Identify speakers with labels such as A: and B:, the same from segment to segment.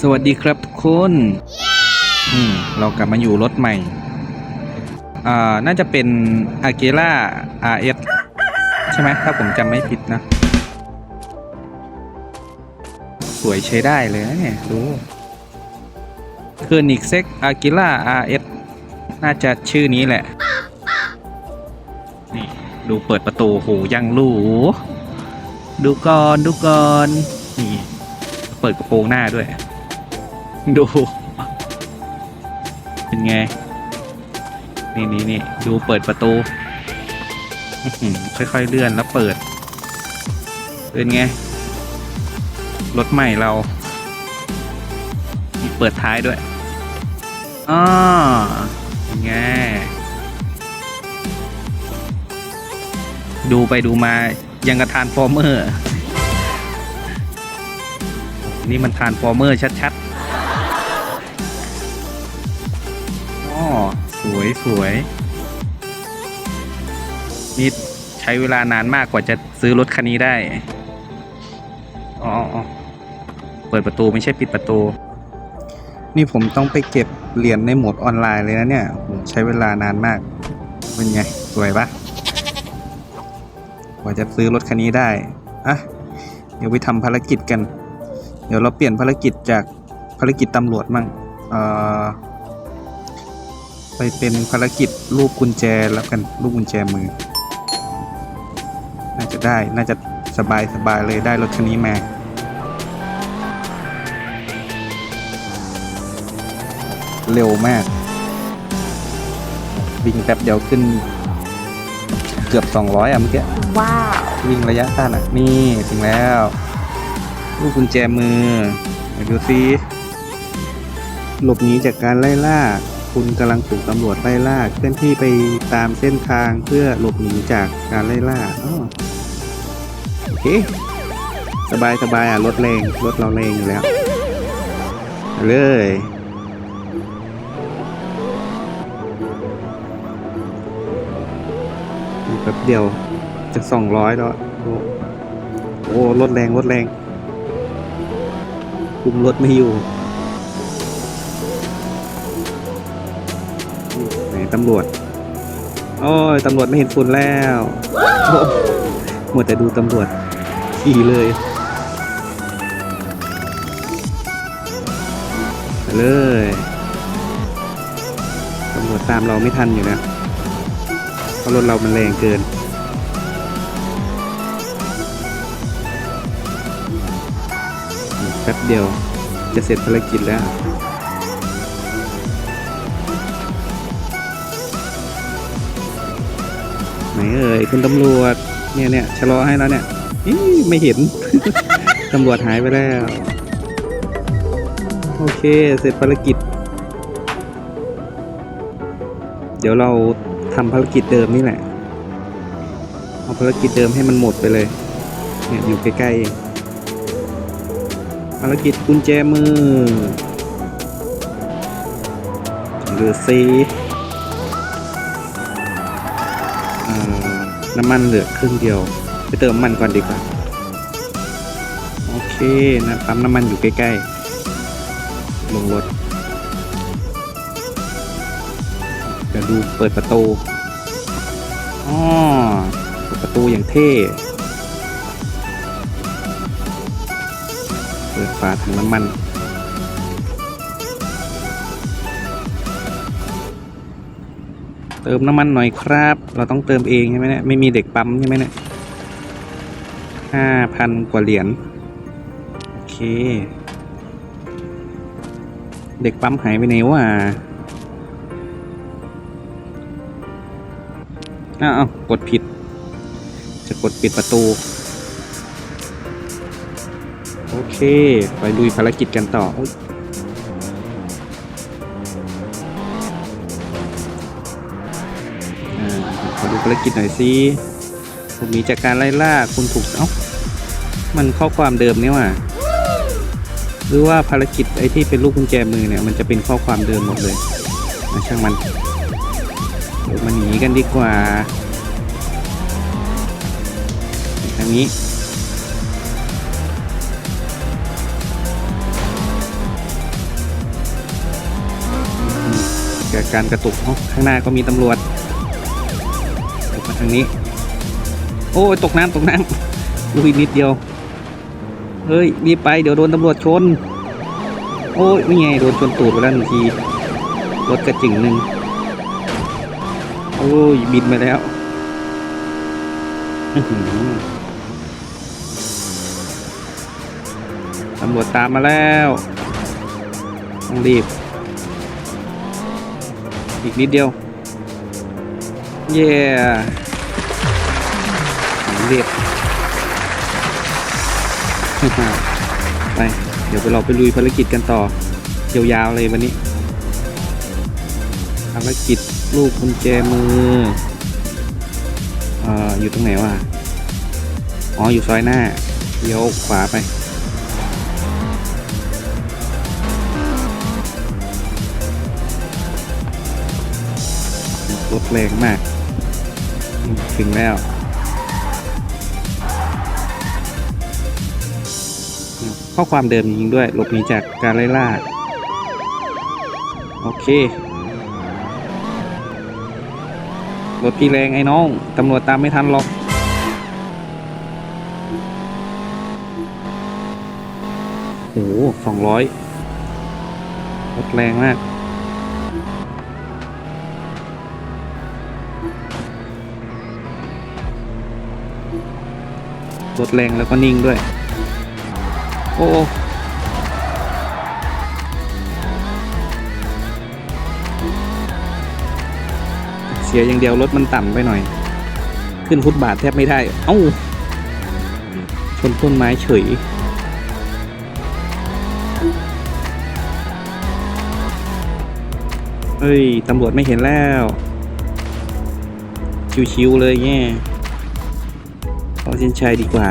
A: สวัสดีครับทุกคนอืมเรากลับมาอยู่รถใหม่ อ่า น่าจะเป็น a g e l a RS ใช่ไหมถ้าผมจำไม่ผิดนะ สวยใช้ได้เลยนะเนี่ยดูคือ n i x e x a g e l a RS น่าจะชื่อนี้แหละ นี่ดูเปิดประตูโหยังหรูดูก่อน ดูก่อน นี่ เปิดกระโปรงหน้าด้วย ดู เป็นไง นี่นี่นี่ดูเปิดประตู ค่อยๆเลื่อนแล้วเปิด เป็นไง รถใหม่เรา เปิดท้ายด้วยอ้อเป็นไง ดูไปดูมายังกระทานฟอร์เมอร์ นี่มันทานฟอร์เมอร์ชัดๆ วยสวยนี่ใช้เวลานานมากกว่าจะซื้อรถคันนี้ได้ อ๋อ เปิดประตูไม่ใช่ปิดประตู นี่ผมต้องไปเก็บเหรียญในโหมดออนไลน์เลยนะเนี่ยใช้เวลานานมาก เป็นไง สวยปะกว่าจะซื้อรถคันนี้ได้ อะ เดี๋ยวไปทำภารกิจกัน เดี๋ยวเราเปลี่ยนภารกิจจากภารกิจตำรวจมั่ง เอ่อ ไปเป็นภารกิจรูปกุญแจแล้วกันรูปกุญแจมือ น่าจะได้น่าจะสบายสบายเลยได้รถคันนี้มาเร็วมากวิ่งแป๊บเดียวขึ้น เกือบ 200อะเมื่อกี้
B: ว้าว
A: วิ่งระยะสั้นอะ นี่ถึงแล้ว ลูกกุญแจมือมาดูซิหลบหนีจากการไล่ล่า คุณกำลังถูกตำรวจไล่ล่าเคลื่อนที่ไปตามเส้นทางเพื่อหลบหนีจากการไล่ล่าอ้อโอเค สบายสบายอะรถแรงรถเราแรงอยู่แล้ว เลยแป๊บเดียวจะสองร้อยแล้ว โอ้โอ้รถแรงรถแรงคุมรถไม่อยู่ ตำรวจ โอ้ยตำรวจไม่เห็นฝุ่นแล้วหมดแต่ดูตำรวจขี่เลยไปเลยตำรวจตามเราไม่ทันอยู่นะเพราะรถเรามันแรงเกินแป๊บเดียวจะเสร็จภารกิจแล้ว เอ่ยคุณตำรวจเนี่ยเนี่ยชะลอให้แล้วเนี่ยอีไม่เห็น ตำรวจหายไปแล้ว โอเค เสร็จภารกิจ เดี๋ยวเราทำภารกิจเดิมนี่แหละ เอาภารกิจเดิมให้มันหมดไปเลย เนี่ยอยู่ใกล้ๆภารกิจกุญแจมือหรื น้ำมันเหลือครึ่งเดียว ไปเติมน้ำมันก่อนดีกว่า โอเคนะปั๊มน้ำมันอยู่ใกล้ๆ ลงรถเดี๋ยวดูเปิดประตูอ๋อเปิดประตูอย่างเท่ เปิดฝาถังน้ำมัน เติมน้ำมันหน่อยครับ เราต้องเติมเองใช่ไหมเนี่ยไม่มีเด็กปั๊มใช่ไหมเนี่ยห้าพันกว่าเหรียญโอเค เด็กปั๊มหายไปไหนวะอ้าวอ้าวกดผิด จะกดปิดประตู โอเค ไปลุยภารกิจกันต่อ ภารกิจหน่อยสิผมมีจากการไล่ล่าคุณถูกเอ้ามันข้อความเดิมนี่ว่ะหรือว่าภารกิจไอ้ที่เป็นลูกกุญแจมือเนี่ยมันจะเป็นข้อความเดิมหมดเลยนะช่างมันเดี๋มันหนีกันดีกว่าทางนี้กการกระตุกข้างหน้าก็มีตำรวจ ทางนี้ โอ้ยตกน้ำตกน้ำลูกอีกนิดเดียว เฮ้ยรีบไปเดี๋ยวโดนตำรวจชน โอ้ยไม่ไงโดนชนตูดไปแล้วหนึ่งที รถกระจิ่งหนึ่งโอ้ยบินไปแล้วตำรวจตามมาแล้วต้องรีบ อีกนิดเดียว เย้รี ไป เดี๋ยวเราไปลุยภารกิจกันต่อยาวๆเลยวันนี้ ภารกิจลูกกุญแจมือออยู่ตรงไหนวะ อ๋อ อยู่ซอยหน้าเลี้ยวขวาไปรถแรงมาก ถึงแล้ว ข้อความเดิมจริงๆด้วยหลบหนีจากการไล่ล่า โอเครถพี่แรงไอ้น้อง ตำรวจตามไม่ทันหรอกโอ้สองร้อยรถแรงมาก รถแรงแล้วก็นิ่งด้วย โอ้เสียอย่างเดียวรถมันต่ำไปหน่อย ขึ้นฟุตบาทแทบไม่ได้ เอ้า ชนต้นไม้เฉยเฮ้ย ตำรวจไม่เห็นแล้ว ชิวๆเลยแง่เอาเส้นชัยดีกว่า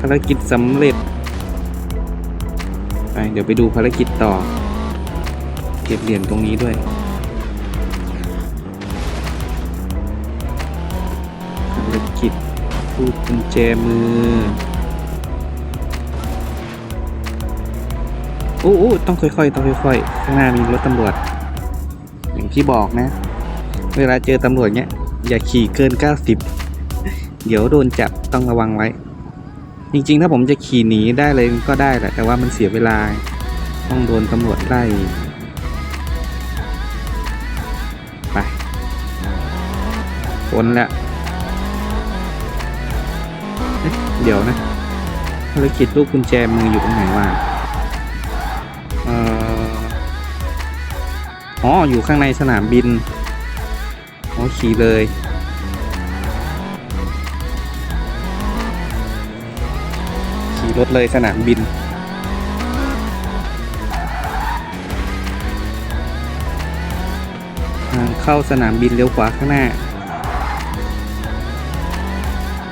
A: ภารกิจสำเร็จ ไป เดี๋ยวไปดูภารกิจต่อ เก็บเหรียญตรงนี้ด้วยภารกิจลูกกุญแจมือ โอ้โอ้ต้องค่อยๆ ต้องค่อยๆ ข้างหน้ามีรถตำรวจ อย่างที่บอกนะ เวลาเจอตำรวจเนี้ย อย่าขี่เกิน 90 เดี๋ยวโดนจับต้องระวังไว้ จริง ๆ ถ้าผมจะขี่หนีได้เลยก็ได้แหละแต่ว่ามันเสียเวลาต้องโดนตำรวจไล่ไปพ้นแล้วเอ๊ะเดี๋ยวนะภารกิจลูกกุญแจมืออยู่ตรงไหนวะเอ่ออ๋ออยู่ข้างในสนามบินอ๋อขี่เลย รถเลยสนามบินทางเข้าสนามบินเลี้ยวขวาข้างหน้า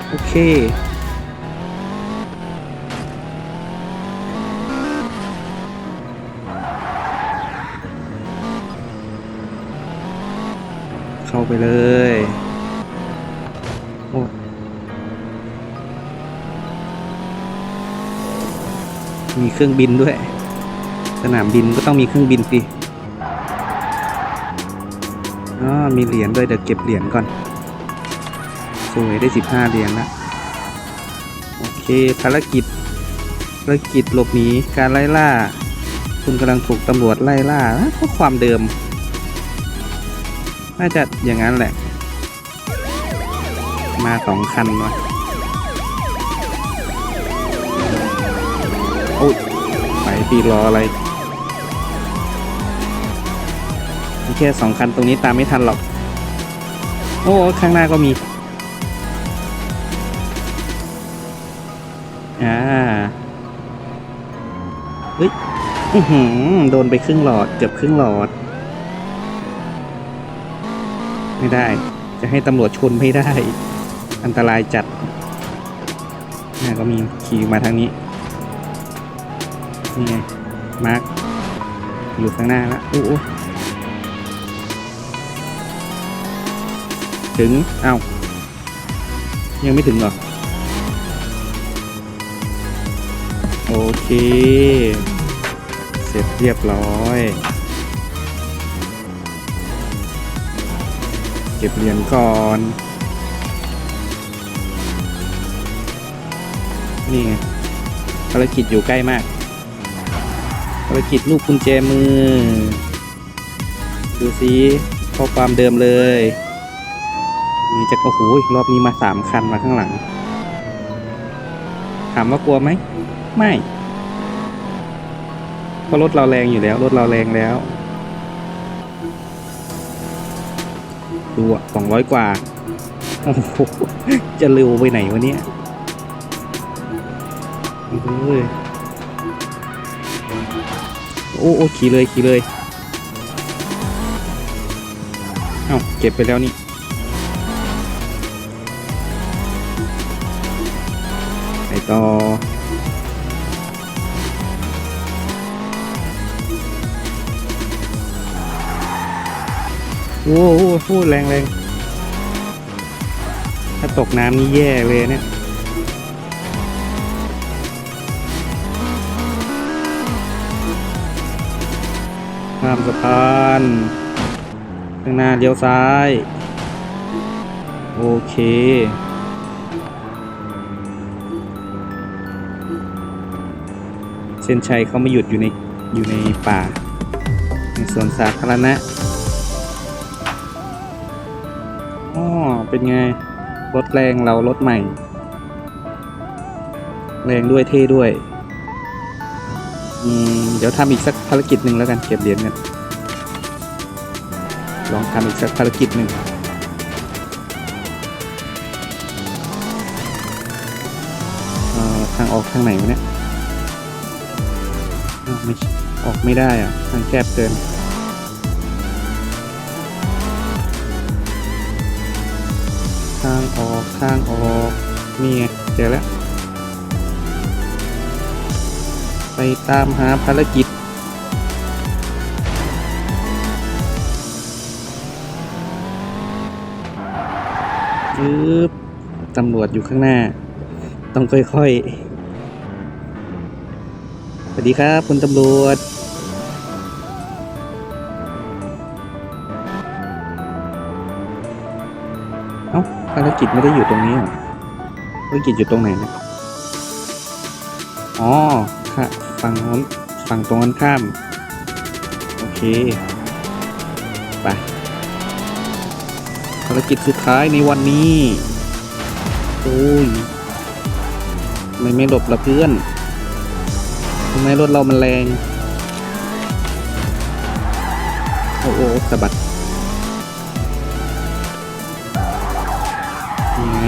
A: โอเคเข้าไปเลย มีเครื่องบินด้วย สนามบินก็ต้องมีเครื่องบินสิอ๋อมีเหรียญด้วยเดี๋ยวเก็บเหรียญก่อน สวยได้สิบห้าเหรียญละโอเคภารกิจภารกิจหลบหนีการไล่ล่า คุณกำลังถูกตำรวจไล่ล่านะข้อความเดิม น่าจะอย่างนั้นแหละ มาสองคันวะ อ้ยไปปีรออะไรมีแค่สองคันตรงนี้ตามไม่ทันหรอก โอ้ข้างหน้าก็มี อ่า เฮ้ยอือหือโดนไปครึ่งหลอด เกือบครึ่งหลอด ไม่ได้ จะให้ตำรวจชนไม่ได้ อันตรายจัดน่าก็มีขี่มาทางนี้ นี่ไงมาร์คอยู่ข้างหน้าละโอ้โอ้ถึงเอ้ายังไม่ถึงเหรอ โอเค เสร็จเรียบร้อย เก็บเหรียญก่อน นี่ไงภารกิจอยู่ใกล้มาการกิจลูกกุญแจมือ ดูซิข้อความเดิมเลย มีจะโอ้โหรอบนี้มาสามคันมาข้างหลัง ถามว่ากลัวไหม ไม่ เพราะรถเราแรงอยู่แล้ว รถเราแรงแล้ว ดูอะสองร้อยกว่า โอ้โห จะเร็วไปไหนวะเนี่ยเฮ้ย โอ้โอ้ขี่เลยขี่เลยเอ้าเก็บไปแล้วนี่ไปต่อโอ้โหพูดแรงแรงถ้าตกน้ำนี่แย่เลยเนี่ยามสะพานข้างหน้าเลี้ยวซ้าย โอเค เส้นชัยเขาไม่หยุดอยู่ในอยู่ในป่า ในสวนสาธารณะอ๋อเป็นไง รถแรงเรารถใหม่ แรงด้วยเท่ด้วย เดี๋ยวทำอีกสักภารกิจหนึ่งแล้วกันเก็บเหรียญกันลองทำอีกสักภารกิจหนึ่งทางออกทางไหนวะเนี่ยอ้าวไม่ออกไม่ได้อะทางแคบเกินทางออกทางออกนี่ไงเจอแล้ว ตามหาภารกิจ ยึบตำรวจอยู่ข้างหน้า ต้องค่อยๆ สวัสดีครับ คุณตำรวจ เอ้า ภารกิจไม่ได้อยู่ตรงนี้หรอภารกิจอยู่ตรงไหนนะอ๋อค่ะ ฝั่งโน้นฝั่งตรงกันข้าม โอเค ไป ภารกิจสุดท้ายในวันนี้ โอ้ยไม่ไม่หลบละเพื่อนทำไมรถเรามันแรง โอ้โหสะบัดยังไง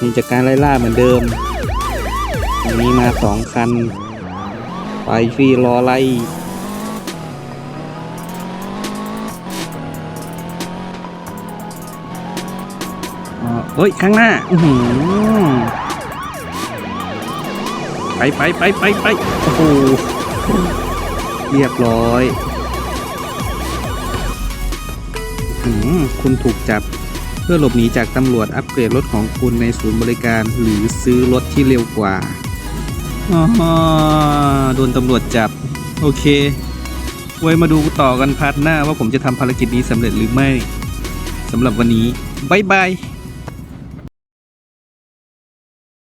A: มีจากการไล่ล่าเหมือนเดิม วันนี้มาสองคัน ไปฟรีรอไล่เฮ้ย ข้างหน้า อือหือไปไปไปไปไปโอ้โห เรียบร้อยอืมคุณถูกจับ เพื่อหลบหนีจากตำรวจอัปเกรดรถของคุณในศูนย์บริการหรือซื้อรถที่เร็วกว่า อ๋อโดนตำรวจจับ โอเค ไว้มาดูต่อกันพาร์ทหน้าว่าผมจะทำภารกิจนี้สำเร็จหรือไม่สำหรับวันนี้ บ๊ายบาย